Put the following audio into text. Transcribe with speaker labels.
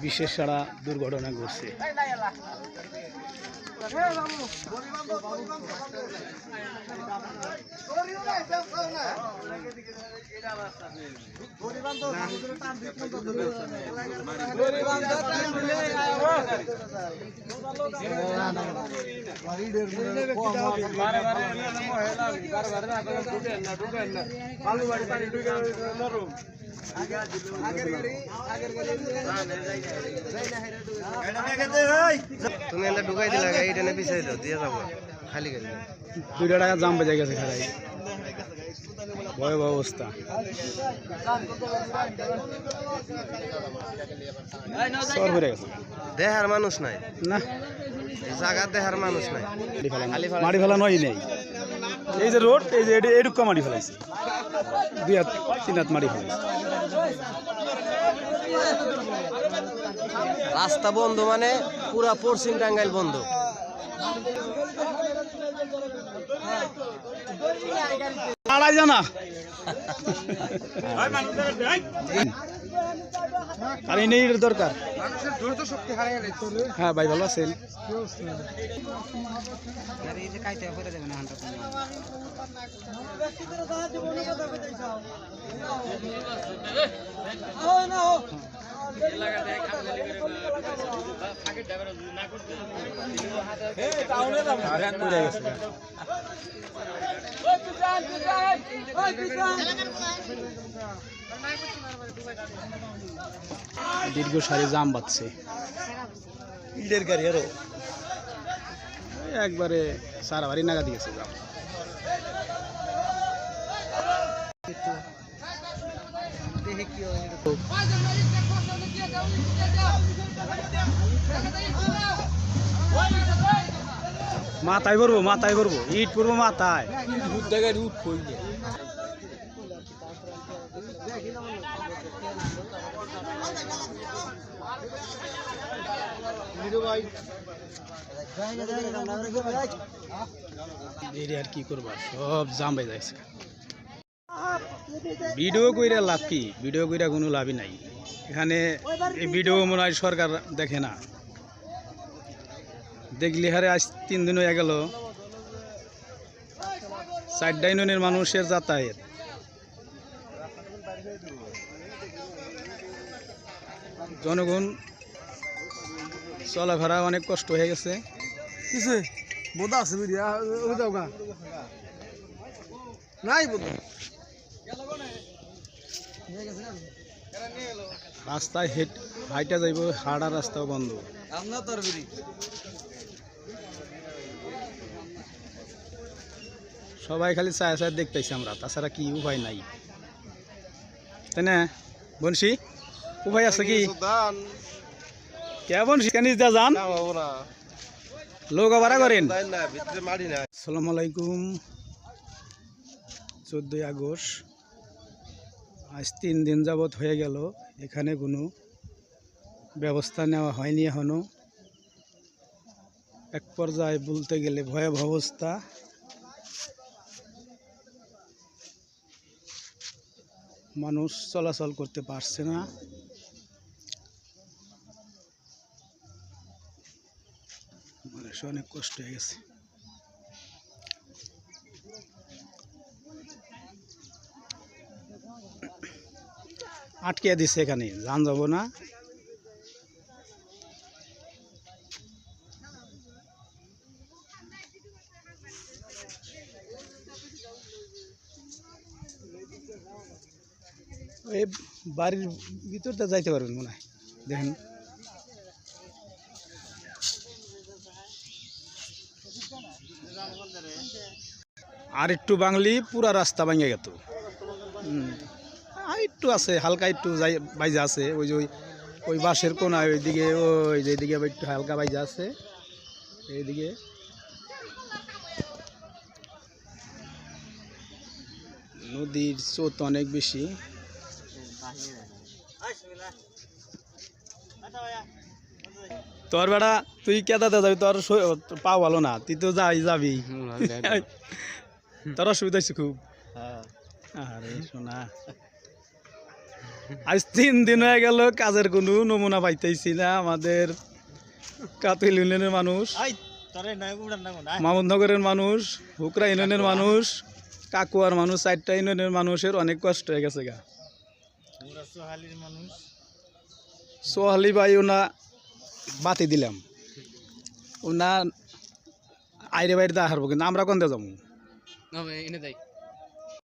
Speaker 1: বিশেষ সারা দুর্ঘটনা ঘটছে।
Speaker 2: তুমি এটা ঢুকাই দিলা গাড়ি টেনে পিছিয়ে দাও দিয়ে যাব। খালি গাড়ি
Speaker 1: দুইটা টাকা জাম বেজে গেছে, খারাই। ভয়াবহ অবস্থা
Speaker 2: দেহার মানুষ নাই।
Speaker 1: না।
Speaker 2: এই জায়গার দেহার মানুষ নাই।
Speaker 1: মাটি ফেলা নয় নেই। এই যে রোড এই যে এডি- এডুক্কা মাটি ফেলাইছে। দুই হাত তিন হাত মাটি ফেলাইছে।
Speaker 2: রাস্তা বন্ধ মানে পুরা পশ্চিম টাঙ্গাইল বন্ধ।
Speaker 1: আড়াই জানা আর এই নেই এর দরকার হ্যাঁ ভাই ভালো আছেন গেছে। দীর্ঘ সারি জাম বাঁধছে।
Speaker 2: ইটের গাড়ি
Speaker 1: আরও? একবারে সারা বাড়ি নাগাদি গেছে জাম। মাথায় করব মাথায় করব। ইট করব মাথায়। এর আর কি করবা? সব জাম হয়ে যাচ্ছে ভিডিও কইরা লাভ কি? ভিডিও কইরা কোনো লাভই নাই। এখানে এই ভিডিও মনে হয় সরকার দেখে না। দেখলি হারে আজ তিন দিন হয়ে গেল। চারটা ইউনিয়নের মানুষের যাতায়াত। জনগণ চলাফেরা অনেক কষ্ট হয়ে গেছে।
Speaker 2: বোধা আছে নাই বোধা
Speaker 1: রাস্তায় হেট হাইটা যাইব হাড়া রাস্তাও বন্ধ।
Speaker 2: আপনার তোর বিড়ি।
Speaker 1: সবাই খালি চায় চায় দেখতেছি আমরা তাছাড়া কি উপায় নাই। তাই না বনশি? উপায় আছে কি? কে বনশি? কেন যা যান? লোক ভাড়া করেন। আলাইকুম। চোদ্দোই আগস্ট আজ তিন দিন যাবৎ হয়ে গেল এখানে কোনো ব্যবস্থা নেওয়া হয়নি এখনও। এক পর্যায়ে বলতে গেলে ভয়াবহ অবস্থা। মানুষ চলাচল করতে পারছে না। মানুষ অনেক কষ্ট হয়ে গেছে। আটকে দিছে এখানে যান যাব না এই বাড়ির ভিতরটা যাইতে পারবেন মনে হয়। দেখেন। আর একটু বাংলি পুরা রাস্তা ভাঙে গেত। আর একটু আছে, হালকা একটু যাই, বাইজা আছে। ওই যে ওই ওই বাঁশের কোনায় ওইদিকে, ওই যে এদিকে একটু হালকা বাইজা আছে। এইদিকে। নদীর স্রোত অনেক বেশি। তোর বেড়া তুই কেদাতে যাবি তোর পা ভালো না তুই তো যাই যাবি। তোর অসুবিধা হয়েছে খুব। আরে শোনা। আজ তিন দিন হয়ে গেল কাজের কোনো নমুনা পাইতেছি না আমাদের কাতুল ইউনিয়নের মানুষ। মামুদনগরের মানুষ হুকরা ইউনিয়নের মানুষ কাকুয়ার মানুষ চারটা ইউনিয়নের মানুষের অনেক কষ্ট হয়ে গেছে গা। সোহালি ভাই ওনা বাতি দিলাম। ওনা আইরে বাইরে দা হারবো কিন্তু আমরা কোন যাব?
Speaker 2: এনে দেয়।